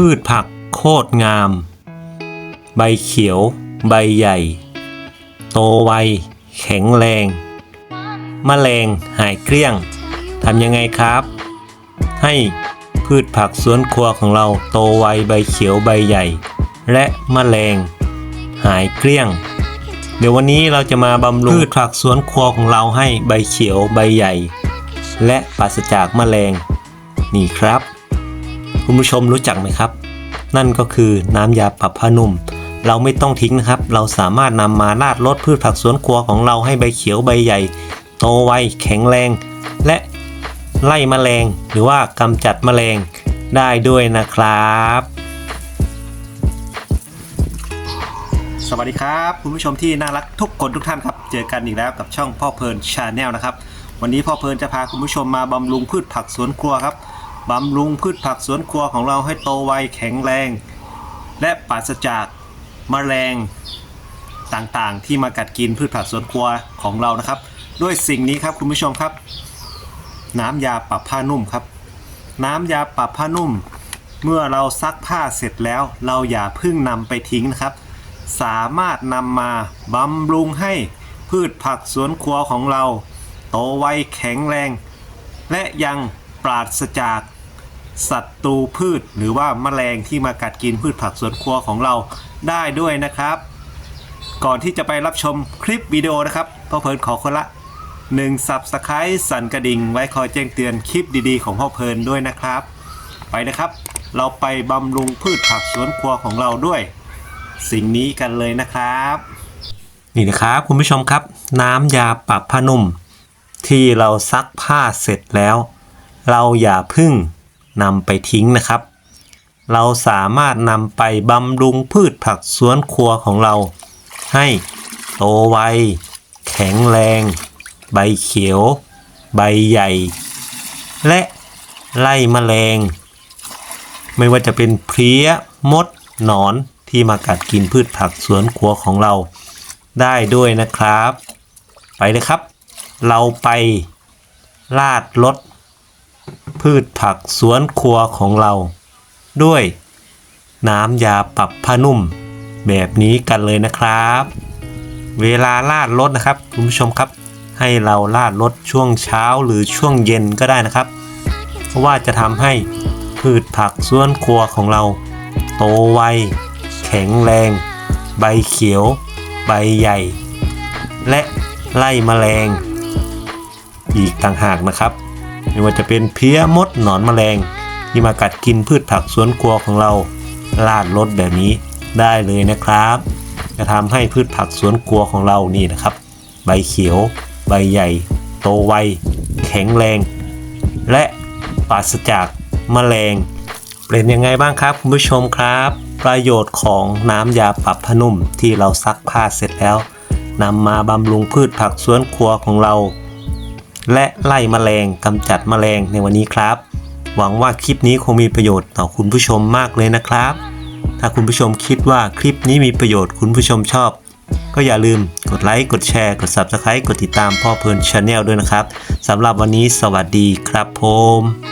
พืชผักโคตรงาม ใบเขียว ใบใหญ่ โตไว แข็งแรงมแมลงหายเกลี้ยงทำยังไงครับ ให้พืชผักสวนครัวของเราโตไวใบเขียวใบใหญ่ และมแมลงหายเกลี้ยง เดี๋ยววันนี้เราจะมาบำรุงพืชผักสวนครัวของเราให้ใบเขียวใบใหญ่ และปราศจากแมลงนี่ครับ คุณผู้ชมรู้จักไหมครับ นั่นก็คือน้ำยาปรับผ้านุ่ม เราไม่ต้องทิ้งนะครับ เราสามารถนำมาราดรดพืชผักสวนครัวของเราให้ใบเขียวใบใหญ่ โตไวแข็งแรง และไล่แมลงหรือว่ากำจัดแมลงได้ด้วยนะครับ สวัสดีครับ คุณผู้ชมที่น่ารักทุกคนทุกท่านครับ เจอกันอีกแล้วกับช่องพ่อเพลินชาแนลนะครับ วันนี้พ่อเพลินจะพาคุณผู้ชมมาบำรุงพืชผักสวนครัวครับ บำรุงพืชผักสวนครัวของเราให้โตไวแข็งแรง และปราศจากแมลงต่างๆ ที่มากัดกินพืชผักสวนครัวของเรานะครับ ด้วยสิ่งนี้ครับคุณผู้ชมครับ น้ำยาปรับผ้านุ่มครับ น้ำยาปรับผ้านุ่ม เมื่อเราซักผ้าเสร็จแล้ว เราอย่าเพิ่งนำไปทิ้งนะครับ สามารถนำมาบำรุงให้พืชผักสวนครัวของเรา โตไวแข็งแรง และยังปราศจาก ศัตรูพืช หรือว่าแมลงที่มากัดกินพืชผักสวนครัวของเราได้ด้วยนะครับ ก่อนที่จะไปรับชมคลิปวิดีโอนะครับพ่อเพลินขอคนละ1 Subscribe สั่นกระดิ่ง ไว้คอยแจ้งเตือนคลิปดีๆ ของพ่อเพลินด้วยนะครับ ไปนะครับ เราไปบำรุงพืชผักสวนครัวของเราด้วย สิ่งนี้กันเลยนะครับ นี่นะครับคุณผู้ชมครับ น้ำยาปรับผ้านุ่ม ที่เราซักผ้าเสร็จแล้ว เราอย่าพึ่ง นำไปทิ้งนะครับ เราสามารถนำไปบำรุงพืชผักสวนครัวของเรา ให้โตไว แข็งแรง ใบเขียว ใบใหญ่ และไล่แมลง ไม่ว่าจะเป็นเพลี้ย มด หนอนที่มากัดกินพืชผักสวนครัวของเรา ได้ด้วยนะครับ ไปเลยครับ เราไปลาดรถ พืชผักสวนครัวของเรา ด้วย น้ำยาปรับผ้านุ่ม แบบนี้กันเลยนะครับ เวลาลาดรถนะครับคุณผู้ชมครับ ให้เราลาดรถช่วงเช้าหรือช่วงเย็นก็ได้นะครับ เพราะว่าจะทำให้พืชผักสวนครัวของเรา โตไวแข็งแรง ใบเขียว ใบใหญ่ และไล่แมลง อีกต่างหากนะครับ ไม่ว่าจะเป็นเพี้ยมดหนอนแมลง ที่มากัดกินพืชผักสวนครัวของเราลาดรถแบบนี้ได้เลยนะครับ จะทำให้พืชผักสวนครัวของเรานี่นะครับ ใบเขียว ใบใหญ่ โตไวแข็งแรง และปราศจากแมลง เป็นยังไงบ้างครับคุณผู้ชมครับ ประโยชน์ของน้ำยาปรับผ้านุ่มที่เราซักผ้าเสร็จแล้วนำมาบำรุงพืชผักสวนครัวของเรา และไล่แมลงกำจัดแมลงในวันนี้ครับ หวังว่าคลิปนี้คงมีประโยชน์ต่อคุณผู้ชมมากเลยนะครับ ถ้าคุณผู้ชมคิดว่าคลิปนี้มีประโยชน์คุณผู้ชมชอบ ก็อย่าลืมกดไลค์กดแชร์กด Subscribe กดติดตามพ่อเพลินชาแนลด้วยนะครับสำหรับวันนี้สวัสดีครับผม